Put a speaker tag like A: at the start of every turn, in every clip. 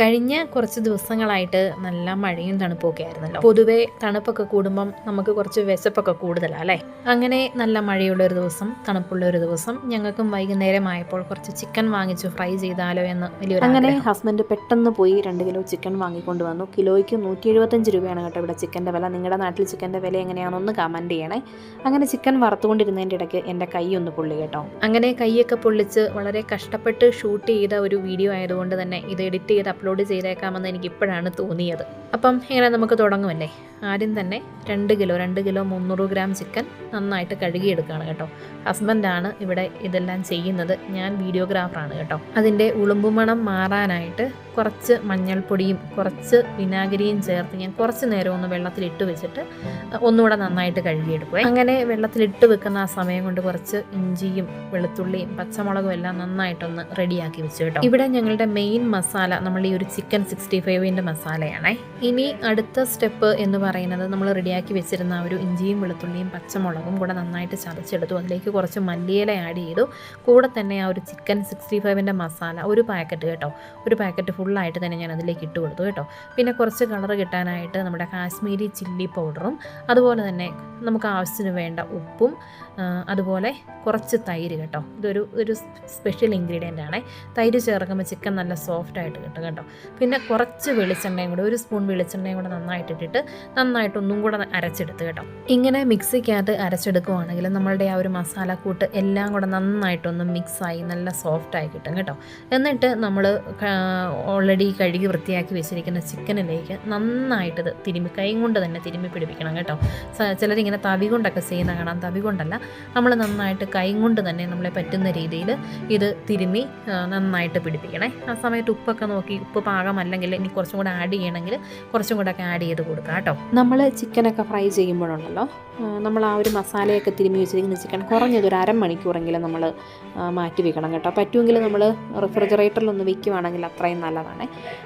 A: കഴിഞ്ഞ കുറച്ച് ദിവസങ്ങളായിട്ട് നല്ല മഴയും തണുപ്പൊക്കെ ആയിരുന്നല്ലോ പൊതുവേ തണുപ്പൊക്കെ കൂടുമ്പം നമുക്ക് കുറച്ച് വിശപ്പൊക്കെ കൂടുതലാണ് അല്ലേ? അങ്ങനെ നല്ല മഴയുള്ള ഒരു ദിവസം തണുപ്പുള്ള ഒരു ദിവസം ഞങ്ങൾക്കും വൈകുന്നേരമായപ്പോൾ കുറച്ച് ചിക്കൻ വാങ്ങിച്ചു ഫ്രൈ ചെയ്താലോ എന്ന് വലിയൊരു
B: അങ്ങനെ ഹസ്ബൻഡ് പെട്ടെന്ന് പോയി രണ്ട് കിലോ ചിക്കൻ വാങ്ങിക്കൊണ്ട് വന്നു. കിലോയ്ക്ക് നൂറ്റി എഴുപത്തഞ്ച് രൂപയാണ് കേട്ടോ ഇവിടെ ചിക്കന്റെ വില. നിങ്ങളുടെ നാട്ടിൽ ചിക്കന്റെ വില എങ്ങനെയാണെന്നൊന്ന് കമന്റ് ചെയ്യണേ. അങ്ങനെ ചിക്കൻ വറുത്തുകൊണ്ടിരുന്നതിന്റെ ഇടയ്ക്ക് എന്റെ കൈ ഒന്ന് പൊള്ളി കേട്ടോ.
A: അങ്ങനെ കൈയൊക്കെ പൊള്ളിച്ച് വളരെ കഷ്ടപ്പെട്ട് ഷൂട്ട് ചെയ്ത ഒരു വീഡിയോ ആയതുകൊണ്ട് തന്നെ ഇത് എഡിറ്റ് ചെയ്ത് അപ്ലോഡ് ചെയ്തേക്കാമെന്ന് എനിക്ക് ഇപ്പോഴാണ് തോന്നിയത്. അപ്പം ഇങ്ങനെ നമുക്ക് തുടങ്ങുമല്ലേ? ആദ്യം തന്നെ രണ്ട് കിലോ രണ്ട് കിലോ മുന്നൂറ് ഗ്രാം ചിക്കൻ നന്നായിട്ട് കഴുകിയെടുക്കുകയാണ് കേട്ടോ. ഹസ്ബൻഡാണ് ഇവിടെ ഇതെല്ലാം ചെയ്യുന്നത്. ഞാൻ വീഡിയോഗ്രാഫറാണ് കേട്ടോ. അതിന്റെ ഉളുമ്പുമണം മാറാനായിട്ട് കുറച്ച് മഞ്ഞൾപ്പൊടിയും കുറച്ച് വിനാഗിരിയും ചേർത്ത് ഞാൻ കുറച്ച് നേരം ഒന്ന് വെള്ളത്തിലിട്ട് വെച്ചിട്ട് ഒന്നുകൂടെ നന്നായിട്ട് കഴുകിയെടുക്കുക അങ്ങനെ വെള്ളത്തിലിട്ട് വെക്കുന്ന ആ സമയം കൊണ്ട് കുറച്ച് ഇഞ്ചിയും വെളുത്തുള്ളിയും പച്ചമുളകും എല്ലാം നന്നായിട്ടൊന്ന് റെഡിയാക്കി വെച്ചു കേട്ടോ. ഇവിടെ ഞങ്ങളുടെ മെയിൻ മസാല നമ്മൾ ഒരു ചിക്കൻ സിക്സ്റ്റി ഫൈവിന്റെ മസാലയാണേ. ഇനി അടുത്ത സ്റ്റെപ്പ് എന്ന് പറയുന്നത് നമ്മൾ റെഡിയാക്കി വെച്ചിരുന്ന ഒരു ഇഞ്ചിയും വെളുത്തുള്ളിയും പച്ചമുളകും കൂടെ നന്നായിട്ട് ചതച്ചെടുത്തു. അതിലേക്ക് കുറച്ച് മല്ലിയില ആഡ് ചെയ്തു. കൂടെ തന്നെ ആ ഒരു ചിക്കൻ സിക്സ്റ്റി ഫൈവിന്റെ മസാല ഒരു പാക്കറ്റ് കേട്ടോ. ഒരു പാക്കറ്റ് ഫുള്ളായിട്ട് തന്നെ ഞാൻ അതിലേക്ക് ഇട്ട് കൊടുത്തു കേട്ടോ. പിന്നെ കുറച്ച് കളർ കിട്ടാനായിട്ട് നമ്മുടെ കാശ്മീരി ചില്ലി പൗഡറും അതുപോലെ തന്നെ നമുക്ക് ആവശ്യത്തിന് വേണ്ട ഉപ്പും അതുപോലെ കുറച്ച് തൈര് കേട്ടോ. ഇതൊരു ഒരു സ്പെഷ്യൽ ഇൻഗ്രീഡിയന്റ് ആണ്. തൈര് ചേർക്കുമ്പോൾ ചിക്കൻ നല്ല സോഫ്റ്റ് ആയിട്ട് കിട്ടും കേട്ടോ. പിന്നെ കുറച്ച് വെളിച്ചെണ്ണയും കൂടെ ഒരു സ്പൂൺ വെളിച്ചെണ്ണയും കൂടെ നന്നായിട്ട് ഇട്ടിട്ട് നന്നായിട്ട് ഒന്നും കൂടെ അരച്ചെടുത്ത് കേട്ടോ. ഇങ്ങനെ മിക്സിക്കകത്ത് അരച്ചെടുക്കുവാണെങ്കിൽ നമ്മളുടെ ആ ഒരു മസാലക്കൂട്ട് എല്ലാം കൂടെ നന്നായിട്ടൊന്ന് മിക്സായി നല്ല സോഫ്റ്റായി കിട്ടും കേട്ടോ. എന്നിട്ട് നമ്മൾ ഓൾറെഡി കഴുകി വൃത്തിയാക്കി വെച്ചിരിക്കുന്ന ചിക്കനിലേക്ക് നന്നായിട്ട് ഇത് തിരുമ്മി കൈ കൊണ്ട് തന്നെ തിരുമ്മി പിടിപ്പിക്കണം കേട്ടോ. സ- ചിലരിങ്ങനെ തവി കൊണ്ടൊക്കെ ചെയ്യുന്ന കാണാം. തവി കൊണ്ടല്ല നമ്മൾ നന്നായിട്ട് കൈ കൊണ്ട് തന്നെ നമ്മളെ പറ്റുന്ന രീതിയിൽ ഇത് തിരുമ്മി നന്നായിട്ട് പിടിപ്പിക്കണേ. ആ സമയത്ത് ഉപ്പൊക്കെ നോക്കി ഉപ്പ് പാകമല്ലെങ്കിൽ ഇനി കുറച്ചും കൂടെ ആഡ് ചെയ്യണമെങ്കിൽ കുറച്ചും കൂടെ ഒക്കെ ആഡ് ചെയ്ത് കൊടുക്കാം കേട്ടോ.
B: നമ്മൾ ചിക്കനൊക്കെ ഫ്രൈ ചെയ്യുമ്പോഴുണ്ടല്ലോ നമ്മൾ ആ ഒരു മസാലയൊക്കെ തിരുമ്മി വെച്ചിരിക്കുന്ന ചിക്കൻ കുറഞ്ഞത് ഒരു അരമണിക്കൂറെങ്കിലും നമ്മൾ മാറ്റി വെക്കണം കേട്ടോ. പറ്റുമെങ്കിൽ നമ്മൾ റെഫ്രിജറേറ്ററിലൊന്ന് വെക്കുവാണെങ്കിൽ അത്രയും നല്ലതാണ്.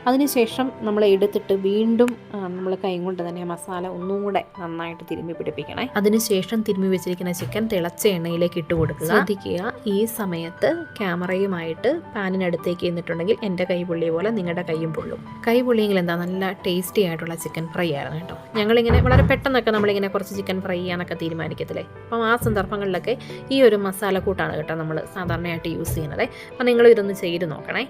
B: അതിനുശേഷം നമ്മൾ എടുത്തിട്ട് വീണ്ടും നമ്മൾ കൈ കൊണ്ട് തന്നെ മസാല ഒന്നും കൂടെ നന്നായിട്ട് തിരുമ്മി പിടിപ്പിക്കണേ.
A: അതിനുശേഷം തിരുമ്മി വെച്ചിരിക്കുന്ന ചിക്കൻ തിളച്ച എണ്ണയിലേക്ക് ഇട്ട് കൊടുക്കുക. ശ്രദ്ധിക്കുക. ഈ സമയത്ത് ക്യാമറയുമായിട്ട് പാനിനടുത്തേക്ക് എന്നിട്ടുണ്ടെങ്കിൽ എന്റെ കൈ പൊള്ളിയ പോലെ നിങ്ങളുടെ കൈയും പൊള്ളും. കൈ പൊള്ളിയെങ്കിൽ എന്താ? നല്ല ടേസ്റ്റി ആയിട്ടുള്ള ചിക്കൻ ഫ്രൈ ആയിരുന്നു കേട്ടോ. ഞങ്ങളിങ്ങനെ വളരെ പെട്ടെന്നൊക്കെ നമ്മളിങ്ങനെ കുറച്ച് ചിക്കൻ ഫ്രൈ ചെയ്യാനൊക്കെ തീരുമാനിക്കത്തില്ലേ? അപ്പം ആ സന്ദർഭങ്ങളിലൊക്കെ ഈ ഒരു മസാല കൂട്ടാണ് കേട്ടോ നമ്മൾ സാധാരണയായിട്ട് യൂസ് ചെയ്യുന്നത്. അപ്പം നിങ്ങൾ ഇതൊന്ന് ചെയ്ത് നോക്കണേ.